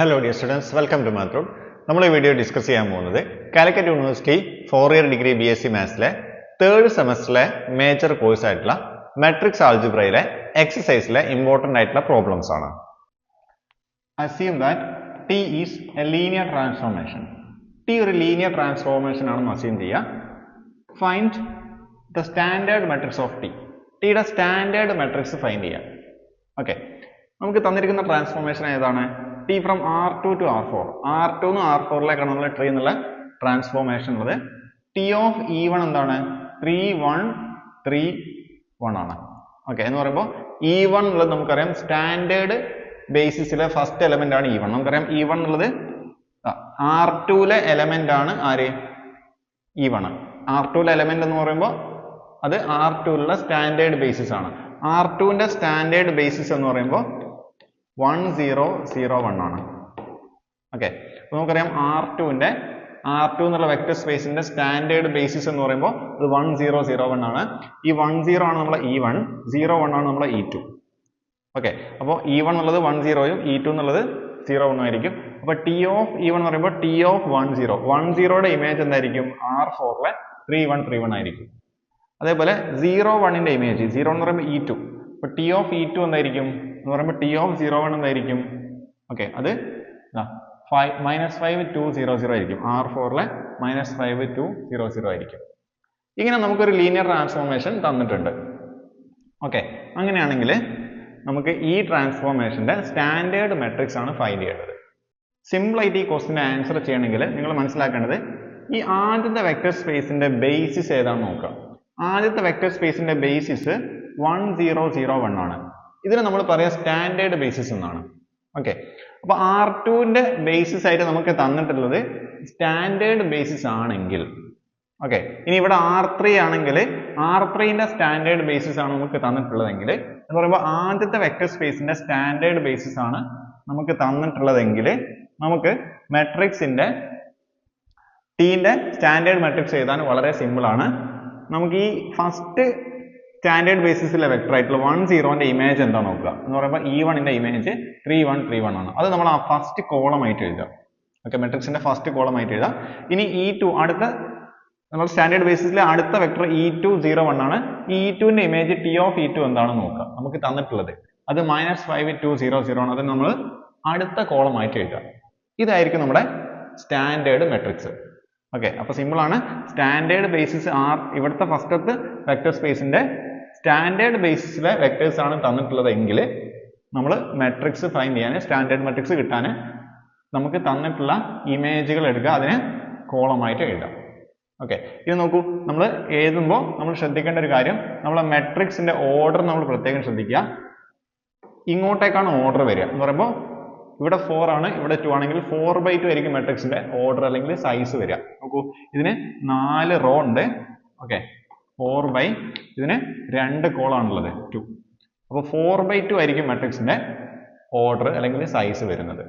Hello dear students welcome to മാത്രം നമ്മൾ ഈ വീഡിയോ ഡിസ്കസ് ചെയ്യാൻ പോകുന്നത് Calicut university four year degree B S C മാത്സിലെ third സെമസ്റ്ററിലെ മേജർ കോഴ്സ് ആയിട്ടുള്ള മെട്രിക്സ് ആൾജിബ്രയിലെ എക്സസൈസിലെ ഇമ്പോർട്ടന്റ് ആയിട്ടുള്ള പ്രോബ്ലംസ് ആണ്. Assume that T is a linear transformation T ഒരു ലീനിയർ ട്രാൻസ്ഫോർമേഷൻ ആണെന്ന് അസ്യൂം ചെയ്യുക find the standard matrix of T ടിയുടെ സ്റ്റാൻഡേർഡ് മെട്രിക്സ് ഫൈൻഡ് ചെയ്യുക ഓക്കെ നമുക്ക് തന്നിരിക്കുന്ന ട്രാൻസ്ഫോർമേഷൻ ഏതാണ്? T from R two to R four R two R ഫോറിലേക്കാണ് നമ്മൾ tree എന്നുള്ള ട്രാൻസ്ഫോർമേഷൻ ഉള്ളത്. ടി ഓഫ് ഇ വൺ എന്താണ്? ത്രീ വൺ ത്രീ വൺ ആണ്. ഓക്കെ എന്ന് പറയുമ്പോൾ ഇ വൺ എന്നുള്ളത് നമുക്കറിയാം സ്റ്റാൻഡേർഡ് ബേസിസിലെ ഫസ്റ്റ് എലമെന്റ് ആണ് ഇ വൺ നമുക്കറിയാം ഇ വൺ എന്നുള്ളത് ആർ ടുവിലെ എലമെന്റ് ആണ് ആര്? ഇ വൺ ആർ ടുവിലെ എലമെന്റ് എന്ന് പറയുമ്പോൾ അത് ആർ ടുവിലുള്ള സ്റ്റാൻഡേർഡ് ബേസിസ് ആണ്. ആർ ടുവിന്റെ സ്റ്റാൻഡേർഡ് ബേസിസ് എന്ന് പറയുമ്പോൾ വൺ സീറോ സീറോ വൺ ആണ്. ഓക്കെ അപ്പോൾ നമുക്കറിയാം ആർ ടുവിന്റെ ആർ ടു എന്നുള്ള വെക്ടർ സ്പേസിന്റെ സ്റ്റാൻഡേർഡ് ബേസിസ് എന്ന് പറയുമ്പോൾ അത് വൺ സീറോ സീറോ വൺ ആണ്. ഈ വൺ സീറോ ആണ് നമ്മളെ ഇ വൺ സീറോ വൺ ആണ് നമ്മളെ ഇ ടു ഓക്കെ അപ്പോൾ ഇ വൺ എന്നുള്ളത് വൺ സീറോയും ഇ ടു എന്നുള്ളത് സീറോ വൺ ആയിരിക്കും. അപ്പോൾ ടി ഓഫ് ഇ വൺ എന്ന് പറയുമ്പോൾ T of one zero one സീറോയുടെ image എന്തായിരിക്കും? ആർ ഫോറിലെ ത്രീ വൺ ത്രീ വൺ ആയിരിക്കും. അതേപോലെ സീറോ വണ്ണിന്റെ ഇമേജ് സീറോ എന്ന് പറയുമ്പോൾ ഇ ടു അപ്പൊ ടി ഓഫ് ഇ ടു എന്തായിരിക്കും? എന്ന് പറയുമ്പോൾ ടി ഓഫ് സീറോ വൺ എന്തായിരിക്കും? ഓക്കെ അത് five minus five two zero zero ആയിരിക്കും. R ഫോറിലെ minus five two zero zero ആയിരിക്കും. ഇങ്ങനെ നമുക്കൊരു ലീനിയർ ട്രാൻസ്ഫോർമേഷൻ തന്നിട്ടുണ്ട്. ഓക്കെ അങ്ങനെയാണെങ്കിൽ നമുക്ക് ഈ ട്രാൻസ്ഫോർമേഷന്റെ സ്റ്റാൻഡേർഡ് മെട്രിക്സ് ആണ് ഫൈൻഡ് ചെയ്യേണ്ടത്. സിമ്പിൾ ആയിട്ട് ഈ ക്വസ്റ്റിന്റെ ആൻസർ ചെയ്യണമെങ്കിൽ നിങ്ങൾ മനസ്സിലാക്കേണ്ടത് ഈ ആദ്യത്തെ വെക്റ്റർ സ്പേസിന്റെ ബേസിസ് ഏതാണെന്ന് നോക്കുക. ആദ്യത്തെ വെക്റ്റർ സ്പേസിന്റെ basis one zero zero one ആണ്. ഇതിന് നമ്മൾ പറയാം സ്റ്റാൻഡേർഡ് ബേസിസ് എന്നാണ്. ഓക്കെ അപ്പൊ ആർ ന്റെ ബേസിസ് ആയിട്ട് നമുക്ക് തന്നിട്ടുള്ളത് സ്റ്റാൻഡേർഡ് ബേസിസ് ആണെങ്കിൽ. ഓക്കെ ഇനി ഇവിടെ ആർ ത്രീ ആണെങ്കിൽ ആർ ത്രീന്റെ സ്റ്റാൻഡേർഡ് ബേസിസ് ആണ് നമുക്ക് തന്നിട്ടുള്ളതെങ്കിൽ എന്ന് പറയുമ്പോൾ ആദ്യത്തെ വെക്ടർ സ്പേസിന്റെ സ്റ്റാൻഡേർഡ് ബേസിസ് ആണ് നമുക്ക് തന്നിട്ടുള്ളതെങ്കിൽ നമുക്ക് മെട്രിക്സിന്റെ ടീന്റെ സ്റ്റാൻഡേർഡ് മെട്രിക്സ് എഴുതാൻ വളരെ സിമ്പിൾ ആണ്. നമുക്ക് ഈ ഫസ്റ്റ് സ്റ്റാൻഡേർഡ് ബേസിസിലെ വെക്ടർ ആയിട്ടുള്ള വൺ സീറോന്റെ ഇമേജ് എന്താ നോക്കുക? എന്ന് പറയുമ്പോൾ ഇ വണ്ണിന്റെ image three one three one ആണ്. അത് നമ്മൾ ആ ഫസ്റ്റ് കോളം ആയിട്ട് എഴുതാം. ഓക്കെ മെട്രിക്സിന്റെ ഫസ്റ്റ് കോളം ആയിട്ട് എഴുതാം. ഇനി ഇ ടു അടുത്ത നമ്മൾ സ്റ്റാൻഡേർഡ് ബേസിസിലെ അടുത്ത vector E two zero one ആണ്. ഇ ടുവിന്റെ image T of E two എന്താണെന്ന് നോക്കുക നമുക്ക് തന്നിട്ടുള്ളത്. അത് minus five two zero zero ആണ്. അത് നമ്മൾ അടുത്ത കോളം ആയിട്ട് എഴുതാം. ഇതായിരിക്കും നമ്മുടെ സ്റ്റാൻഡേർഡ് മെട്രിക്സ് ഓക്കെ അപ്പൊ സിമ്പിൾ ആണ്. സ്റ്റാൻഡേർഡ് ബേസിസ് ആർ ഇവിടുത്തെ ഫസ്റ്റത്തെ വെക്ടർ സ്പേസിന്റെ സ്റ്റാൻഡേർഡ് ബേസിസിലെ വെക്ടേഴ്സ് ആണ് തന്നിട്ടുള്ളത് എങ്കിൽ നമ്മൾ മെട്രിക്സ് ഫൈൻഡ് ചെയ്യാൻ സ്റ്റാൻഡേർഡ് മെട്രിക്സ് കിട്ടാൻ നമുക്ക് തന്നിട്ടുള്ള ഇമേജുകൾ എടുക്കുക അതിനെ കോളമായിട്ട് എഴുതാം ഓക്കെ ഇത് നോക്കൂ നമ്മൾ എഴുതുമ്പോൾ നമ്മൾ ശ്രദ്ധിക്കേണ്ട ഒരു കാര്യം നമ്മളെ മെട്രിക്സിന്റെ ഓർഡർ നമ്മൾ പ്രത്യേകം ശ്രദ്ധിക്കുക. ഇങ്ങോട്ടേക്കാണ് ഓർഡർ വരിക എന്ന് പറയുമ്പോൾ ഇവിടെ ഫോർ ആണ് ഇവിടെ ടു ആണെങ്കിൽ ഫോർ ബൈ ടു ആയിരിക്കും മെട്രിക്സിന്റെ ഓർഡർ അല്ലെങ്കിൽ സൈസ് വരിക. നോക്കൂ ഇതിന് നാല് റോ ഉണ്ട്. ഓക്കെ ഫോർ ബൈ ഇതിന് രണ്ട് കോളാണുള്ളത് ടു അപ്പോൾ ഫോർ ബൈ ടു ആയിരിക്കും മെട്രിക്സിന്റെ ഓർഡർ അല്ലെങ്കിൽ സൈസ് വരുന്നത്.